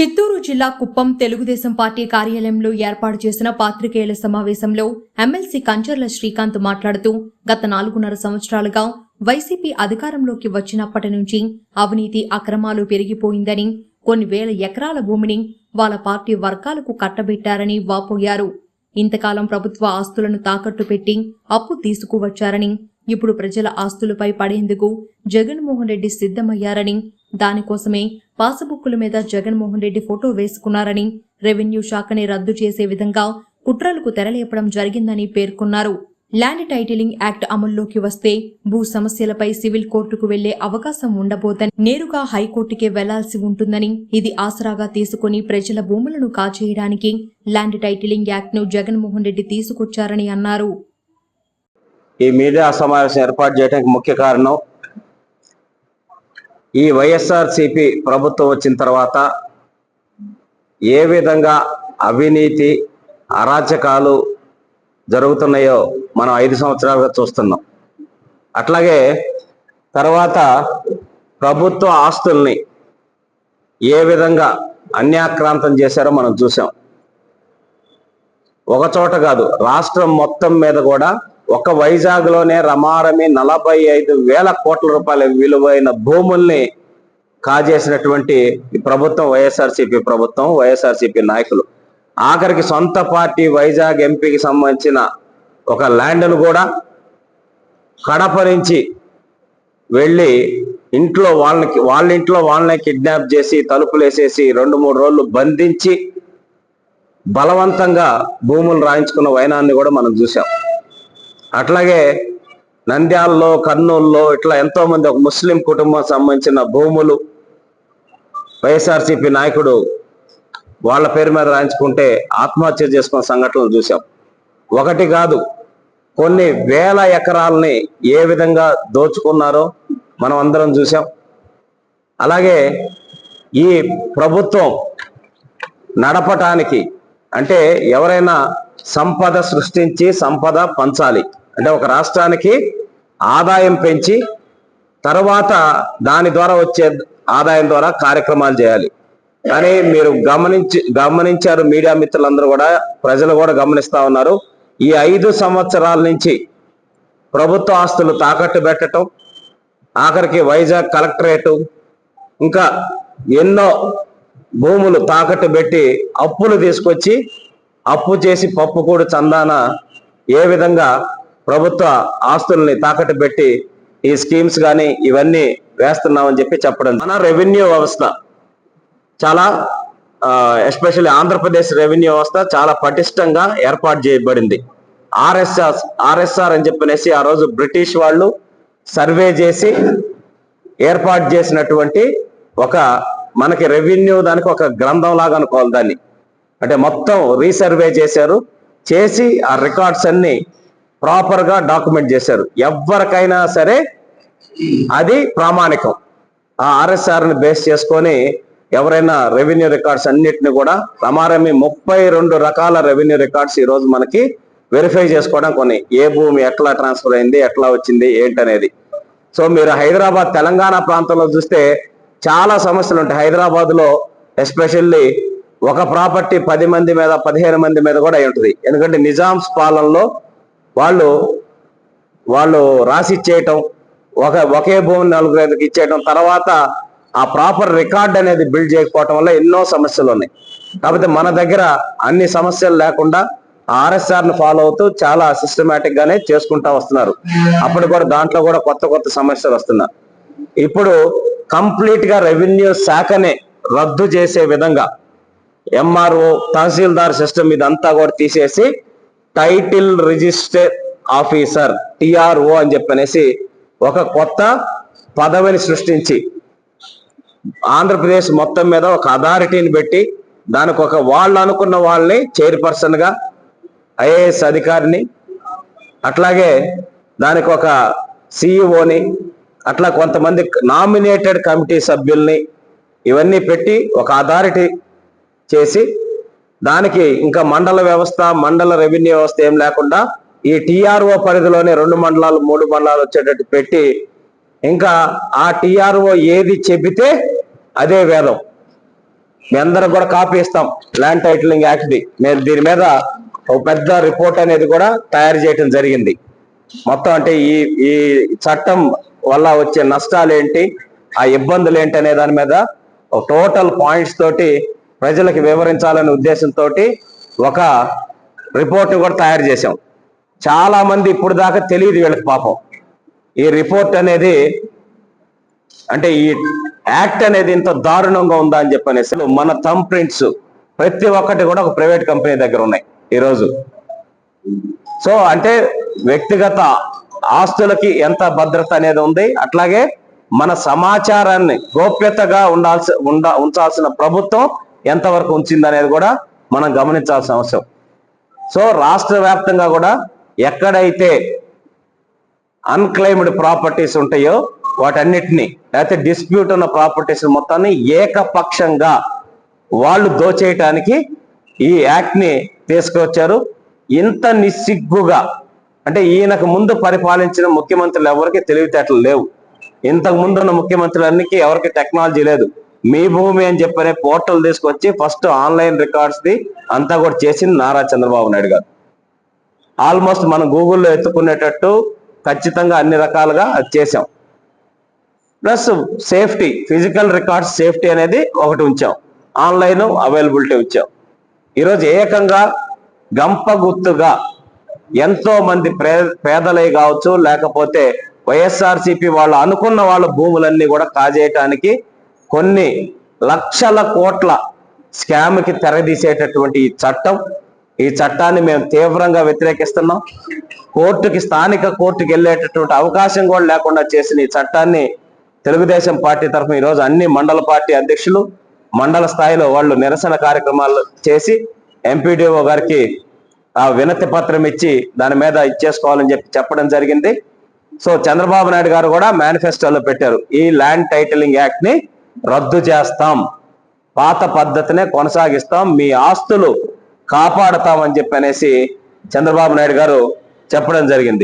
చిత్తూరు జిల్లా కుప్పం తెలుగుదేశం పార్టీ కార్యాలయంలో ఏర్పాటు చేసిన పాత్రికేయుల సమావేశంలో ఎమ్మెల్సీ కంచర్ల శ్రీకాంత్ మాట్లాడుతూ గత నాలుగున్నర సంవత్సరాలుగా వైసీపీ అధికారంలోకి వచ్చినప్పటి నుంచి అవినీతి అక్రమాలు పెరిగిపోయిందని కొన్ని వేల ఎకరాల భూమిని వాళ్ళ పార్టీ వర్గాలకు కట్టబెట్టారని వాపోయారు. ఇంతకాలం ప్రభుత్వ ఆస్తులను తాకట్టు పెట్టి అప్పు తీసుకువచ్చారని ఇప్పుడు ప్రజల ఆస్తులపై పడేందుకు జగన్మోహన్ రెడ్డి సిద్ధమయ్యారని దానికోసమే పాసుబుక్కుల మీద జగన్మోహన్ రెడ్డి ఫోటో వేసుకున్నారని రెవెన్యూ శాఖని రద్దు చేసే విధంగా కుట్రలకు తెరలేపడం జరిగిందని పేర్కొన్నారు. ల్యాండ్ టైటిలింగ్ యాక్ట్ అమల్లోకి వస్తే భూ సమస్యలపై సివిల్ కోర్టుకు వెళ్ళే అవకాశం ఉండబోదని నేరుగా హైకోర్టుకే వెళ్ళాల్సి ఉంటుందని ఇది ఆసరాగా తీసుకుని ప్రజల భూములను కాచేయడానికి ల్యాండ్ టైటిలింగ్ యాక్ట్ను జగన్మోహన్ రెడ్డి తీసుకొచ్చారని అన్నారు. ఈ మీడియా సమావేశం ఏర్పాటు చేయడానికి ముఖ్య కారణం ఈ వైఎస్ఆర్సిపి ప్రభుత్వం వచ్చిన తర్వాత ఏ విధంగా అవినీతి అరాచకాలు జరుగుతున్నాయో మనం ఐదు సంవత్సరాలుగా చూస్తున్నాం. అట్లాగే తర్వాత ప్రభుత్వ ఆస్తుల్ని ఏ విధంగా అన్యాక్రాంతం చేశారో మనం చూసాం ఒక చోట కాదు రాష్ట్రం మొత్తం మీద కూడా ఒక వైజాగ్లోనే రమారమి నలభై ఐదు వేల కోట్ల రూపాయల విలువైన భూముల్ని కాజేసినటువంటి ఈ ప్రభుత్వం వైఎస్ఆర్సీపీ ప్రభుత్వం వైఎస్ఆర్సీపీ నాయకులు. ఆఖరికి సొంత పార్టీ వైజాగ్ ఎంపీకి సంబంధించిన ఒక ల్యాండ్ను కూడా కడప నుంచి వెళ్ళి ఇంట్లో వాళ్ళకి వాళ్ళ ఇంట్లో వాళ్ళని కిడ్నాప్ చేసి తలుపులు వేసేసి రెండు మూడు రోజులు బంధించి బలవంతంగా భూములు రాయించుకున్న వైనాన్ని కూడా మనం చూసాం అట్లాగే నంద్యాలలో కర్నూలులో ఇట్లా ఎంతో మంది ఒక ముస్లిం కుటుంబం సంబంధించిన భూములు వైఎస్ఆర్సీపీ నాయకుడు వాళ్ళ పేరు మీద రాయించుకుంటే ఆత్మహత్య చేసుకున్న సంఘటనలు చూసాం ఒకటి కాదు కొన్ని వేల ఎకరాలని ఏ విధంగా దోచుకున్నారో మనం అందరం చూసాం అలాగే ఈ ప్రభుత్వం నడపటానికి అంటే ఎవరైనా సంపద సృష్టించి సంపద పంచాలి. అంటే ఒక రాష్ట్రానికి ఆదాయం పెంచి తర్వాత దాని ద్వారా వచ్చే ఆదాయం ద్వారా కార్యక్రమాలు చేయాలి. కానీ మీరు గమనించి గమనించారు మీడియా మిత్రులందరూ కూడా ప్రజలు కూడా గమనిస్తా ఉన్నారు. ఈ ఐదు సంవత్సరాల నుంచి ప్రభుత్వ ఆస్తులు తాకట్టు పెట్టడం ఆఖరికి వైజాగ్ కలెక్టరేటు ఇంకా ఎన్నో భూములు తాకట్టు పెట్టి అప్పులు తీసుకొచ్చి అప్పు చేసి పప్పు కూడా చందాన ఏ విధంగా ప్రభుత్వ ఆస్తుల్ని తాకట్టు పెట్టి ఈ స్కీమ్స్ కానీ ఇవన్నీ వేస్తున్నామని చెప్పి చెప్పడం. మన రెవెన్యూ వ్యవస్థ చాలా ఎస్పెషల్లీ ఆంధ్రప్రదేశ్ రెవెన్యూ వ్యవస్థ చాలా పటిష్టంగా ఏర్పాటు చేయబడింది. ఆర్ఎస్ఆర్ ఆర్ఎస్ఆర్ అని చెప్పనేసి ఆ రోజు బ్రిటిష్ వాళ్ళు సర్వే చేసి ఏర్పాటు చేసినటువంటి ఒక మనకి రెవెన్యూ దానికి ఒక గ్రంథం లాగా అనుకోవాలి దాన్ని. అంటే మొత్తం రీసర్వే చేశారు. చేసి ఆ రికార్డ్స్ అన్ని ప్రాపర్గా డాక్యుమెంట్ చేశారు. ఎవరికైనా సరే అది ప్రామాణికం. ఆ ఆర్ఎస్ఆర్ని బేస్ చేసుకొని ఎవరైనా రెవెన్యూ రికార్డ్స్ అన్నిటిని కూడా రమారమి ముప్పై రెండు రకాల రెవెన్యూ రికార్డ్స్ ఈ రోజు మనకి వెరిఫై చేసుకోవడం కొన్ని. ఏ భూమి ఎట్లా ట్రాన్స్ఫర్ అయింది ఎట్లా వచ్చింది ఏంటనేది. సో మీరు హైదరాబాద్ తెలంగాణ ప్రాంతంలో చూస్తే చాలా సమస్యలు ఉంటాయి. హైదరాబాద్లో ఎస్పెషల్లీ ఒక ప్రాపర్టీ పది మంది మీద పదిహేను మంది మీద కూడా అయి ఉంటుంది. ఎందుకంటే నిజామ్స్ పాలనలో వాళ్ళు వాళ్ళు రాసి ఇచ్చేయటం ఒక ఒకే భూమిని నలుగురు ఐదుకి ఇచ్చేయటం తర్వాత ఆ ప్రాపర్ రికార్డ్ అనేది బిల్డ్ చేయకపోవటం వల్ల ఎన్నో సమస్యలు ఉన్నాయి. కాకపోతే మన దగ్గర అన్ని సమస్యలు లేకుండా ఆర్ఎస్ఆర్ని ఫాలో అవుతూ చాలా సిస్టమేటిక్ గానే చేసుకుంటా వస్తున్నారు. అప్పుడు కూడా దాంట్లో కూడా కొత్త కొత్త సమస్యలు వస్తున్నారు ఇప్పుడు కంప్లీట్గా రెవెన్యూ శాఖనే రద్దు చేసే విధంగా ఎంఆర్ఓ తహసీల్దార్ సిస్టమ్ ఇదంతా కూడా తీసేసి టైటిల్ రిజిస్టర్ ఆఫీసర్ టిఆర్ఓ అని చెప్పనేసి ఒక కొత్త పదవిని సృష్టించి ఆంధ్రప్రదేశ్ మొత్తం మీద ఒక అథారిటీని పెట్టి దానికి ఒక వాళ్ళు అనుకున్న వాళ్ళని చైర్పర్సన్గా ఐఏఎస్ అధికారిని అట్లాగే దానికి ఒక సిఇఓని అట్లా కొంతమంది నామినేటెడ్ కమిటీ సభ్యుల్ని ఇవన్నీ పెట్టి ఒక అథారిటీ చేసి దానికి ఇంకా మండల వ్యవస్థ మండల రెవెన్యూ వ్యవస్థ ఏం లేకుండా ఈ టిఆర్ఓ పరిధిలోనే రెండు మండలాలు మూడు మండలాలు వచ్చేటట్టు పెట్టి ఇంకా ఆ టిఆర్ఓ ఏది చెబితే అదే వేదం. మీ అందరికి కూడా కాపీ ఇస్తాం. ల్యాండ్ టైటిలింగ్ యాక్ట్ మేము దీని మీద ఒక పెద్ద రిపోర్ట్ అనేది కూడా తయారు చేయడం జరిగింది. మొత్తం అంటే ఈ ఈ చట్టం వల్ల వచ్చే నష్టాలు ఏంటి ఆ ఇబ్బందులు ఏంటి అనే దాని మీద టోటల్ పాయింట్స్ తోటి ప్రజలకు వివరించాలనే ఉద్దేశంతో ఒక రిపోర్ట్ కూడా తయారు చేశాం. చాలా మంది ఇప్పుడు దాకా తెలియదు వీళ్ళకి పాపం. ఈ రిపోర్ట్ అనేది అంటే ఈ యాక్ట్ అనేది ఇంత దారుణంగా ఉందా అని చెప్పనేసి మన థమ్ ప్రింట్స్ ప్రతి ఒక్కటి కూడా ఒక ప్రైవేట్ కంపెనీ దగ్గర ఉన్నాయి ఈరోజు. సో అంటే వ్యక్తిగత ఆస్తులకి ఎంత భద్రత అనేది ఉంది. అట్లాగే మన సమాచారాన్ని గోప్యతగా ఉండాల్సి ఉండ ఉంచాల్సిన ప్రభుత్వం ఎంతవరకు ఉంచింది అనేది కూడా మనం గమనించాల్సిన అవసరం. సో రాష్ట్ర వ్యాప్తంగా కూడా ఎక్కడైతే అన్క్లైమ్డ్ ప్రాపర్టీస్ ఉంటాయో వాటన్నిటిని లేకపోతే డిస్ప్యూట్ ఉన్న ప్రాపర్టీస్ మొత్తాన్ని ఏకపక్షంగా వాళ్ళు దోచేయటానికి ఈ యాక్ట్ని తీసుకొచ్చారు. ఇంత నిస్సిగ్గుగా అంటే ఈయనకు ముందు పరిపాలించిన ముఖ్యమంత్రులు ఎవరికి తెలివితేటలు లేవు. ఇంతకు ముందున్న ముఖ్యమంత్రులన్నికి ఎవరికి టెక్నాలజీ లేదు. మీ భూమి అని చెప్పనే పోర్టల్ తీసుకొచ్చి ఫస్ట్ ఆన్లైన్ రికార్డ్స్ ది అంతా కూడా చేసింది నారా చంద్రబాబు నాయుడు గారు. ఆల్మోస్ట్ మనం గూగుల్లో ఎత్తుకునేటట్టు ఖచ్చితంగా అన్ని రకాలుగా చేసాం plus safety physical records safety అనేది ఒకటి ఉంచాం. ఆన్లైన్ అవైలబిలిటీ ఉంచాం. ఈరోజు ఏకంగా గంప గుర్తుగా ఎంతో మంది ప్రే పేదలై కావచ్చు లేకపోతే వైఎస్ఆర్సీపీ వాళ్ళు అనుకున్న వాళ్ళ భూములన్నీ కూడా కాజేయటానికి కొన్ని లక్షల కోట్ల స్కామ్కి తెరదీసేటటువంటి ఈ చట్టం. ఈ చట్టాన్ని మేము తీవ్రంగా వ్యతిరేకిస్తున్నాం. కోర్టుకి స్థానిక కోర్టుకి వెళ్ళేటటువంటి అవకాశం కూడా లేకుండా చేసిన ఈ చట్టాన్ని తెలుగుదేశం పార్టీ తరఫున ఈరోజు అన్ని మండల పార్టీ అధ్యక్షులు మండల స్థాయిలో వాళ్ళు నిరసన కార్యక్రమాలు చేసి ఎంపీడీఓ గారికి ఆ వినతి పత్రం ఇచ్చి దాని మీద ఇచ్చేసుకోవాలని చెప్పి చెప్పడం జరిగింది. సో చంద్రబాబు నాయుడు గారు కూడా మేనిఫెస్టోలో పెట్టారు. ఈ ల్యాండ్ టైటిలింగ్ యాక్ట్ని రద్దు చేస్తాం. పాత పద్ధతినే కొనసాగిస్తాం. మీ ఆస్తులు కాపాడతామని చెప్పి అనేసి చంద్రబాబు నాయుడు గారు చెప్పడం జరిగింది.